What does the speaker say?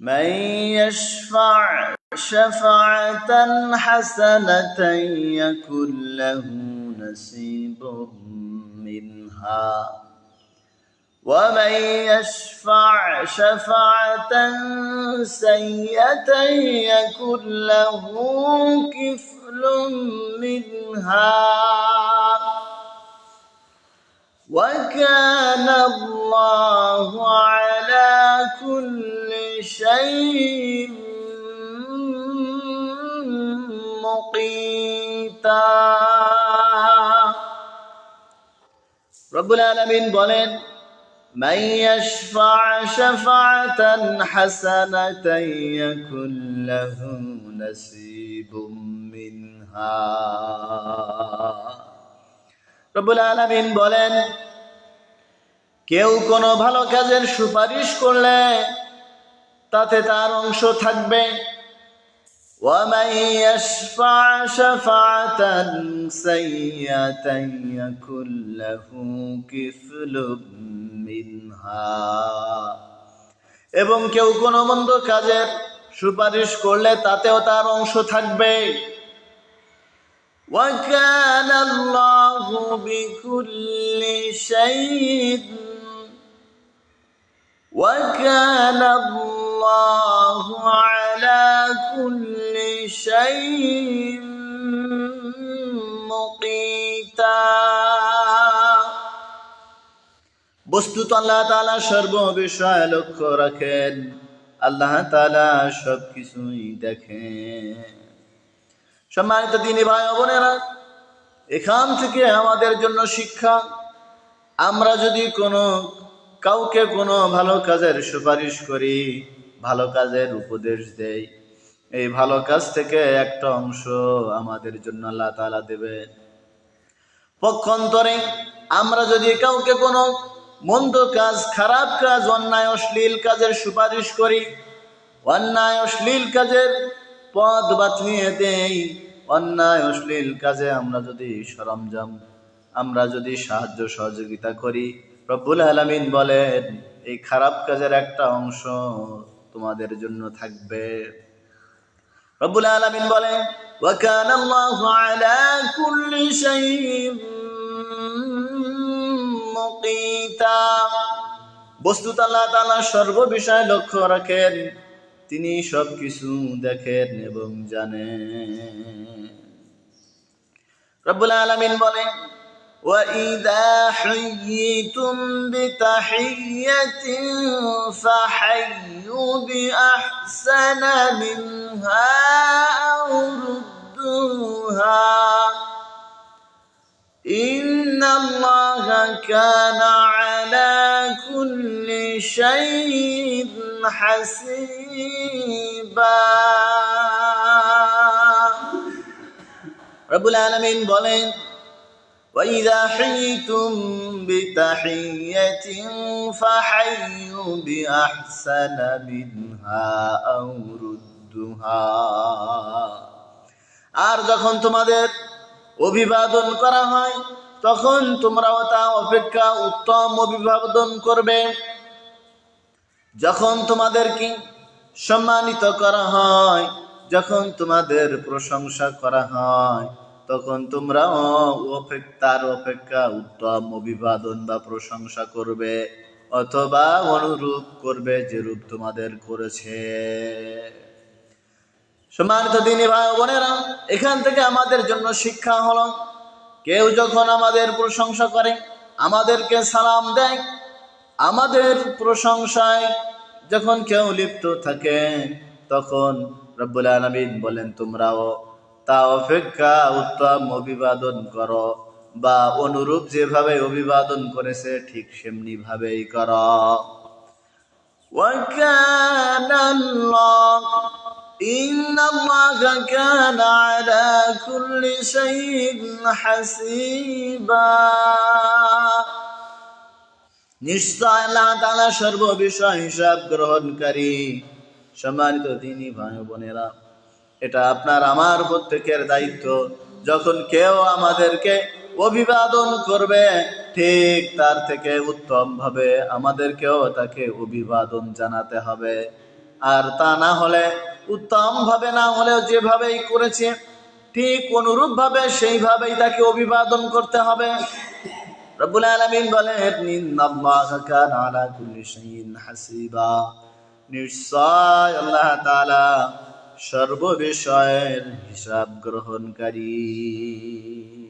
من يشفع شفاعة حسنة يكن له نصيب منها. ومن يشفع شفاعة سيئة يكن له كفل منها. وكان الله على كل شيء مقيتا رب العالمين বলেন من يشفع شفاعة حسنة يكن له نصيب منها রব্বুল আলামিন বলেন কেউ কোনো ভালো কাজের সুপারিশ করলে তাতে তার অংশ থাকবে ومن يشفع شفاعة سيئة يكن له كفل منها এবং কেউ কোনো মন্দ কাজের সুপারিশ করলে তাতেও তার অংশ থাকবে وكان الله بكل شيء وكان الله على كل شيء مقيتا বস্তুত আল্লাহ তাআলা সর্ব বিষয় লক্ষ্য রাখেন আল্লাহ তাআলা সব কিছুই দেখেন সম্মানিত দিনী ভাই ও বোনেরা এখান থেকে আমাদের জন্য শিক্ষা আমরা যদি কোনো কাউকে কোনো ভালো কাজের সুপারিশ করি, ভালো কাজের উপদেশ দেই। এই ভালো কাজ থেকে একটা অংশ আমাদের জন্য আল্লাহ তাআলা দেবেন। পক্ষান্তরে আমরা যদি কাউকে কোনো মন্দ কাজ, খারাপ কাজ, অন্যায়, অশ্লীল কাজের সুপারিশ করি, অন্যায়, অশ্লীল কাজের পথ বাতলিয়ে দেই, অন্যায়, অশ্লীল কাজে আমরা যদি সরঞ্জাম, আমরা যদি সাহায্য সহযোগিতা করি রব্বুল আলামিন বলেন এই খারাপ কাজের একটা অংশ তোমাদের জন্য থাকবে রব্বুল আলামিন বলেন وكان الله على كل شيء মুকিতা বস্তুত আল্লাহ তাআলা সর্ব বিষয় লক্ষ্য রাখেন তিনি সব কিছু দেখেন এবং জানেন রব্বুল আলামিন বলেন وَإِذَا حُيِّيتُم بِتَحِيَّةٍ فَحَيُّوا بِأَحْسَنَ مِنْهَا أَوْ رُدُّوهَا إِنَّ اللَّهَ كَانَ عَلَى كُلِّ شَيْءٍ حَسِيبًا রব্বুল আলামিন বলেন وإذا حييتم بتحية فحيوا بأحسن منها أو ردها আর যখন তোমাদের অভিবাদন করা হয় তখন তোমরাও তা অপেক্ষা উত্তম অভিবাদন করবে যখন তোমাদেরকে সম্মানিত করা হয় যখন তোমাদের প্রশংসা করা হয় তখন অপেক্ষা তার অপেক্ষা উত্তম অভিবাদন বা প্রশংসা করবে অথবা অনুরূপ করবে যে রূপ তোমাদের করেছে। সম্মানিত দিনী ভাই বোনেরা, এখান থেকে আমাদের জন্য শিক্ষা হলো, কেউ যখন আমাদের প্রশংসা করে, আমাদেরকে সালাম দেয়, আমাদের প্রশংসায় যখন কেউ লিপ্ত থাকে, তখন রব্বুল আলমিন বলেন, তোমরাও তা অপেক্ষা উত্তম অভিবাদন করো বা অনুরূপ যেভাবে অভিবাদন করেছে ঠিক সেমনি ভাবেই কর وكان الله إن الله كان على كل شيء حسيبا নিশ্চয় আল্লাহ তাআলা সর্ব বিষয় হিসাব গ্রহণকারী সম্মানিত দিনী ভাই ও বোনেরা এটা আপনার আমার প্রত্যেকের দায়িত্ব। যখন কেউ আমাদেরকে অভিবাদন করবে, ঠিক তার থেকে উত্তম ভাবে আমাদেরকেও তাকে অভিবাদন জানাতে হবে। আর তা না হলে উত্তম ভাবে না হলেও যেভাবেই করেছে, ঠিক অনুরূপ ভাবে সেইভাবেই তাকে অভিবাদন করতে হবে। রব্বুল আলামিন বলেন নিশ্চয় আল্লাহ সর্ব বিষয়ের হিসাব গ্রহণকারী।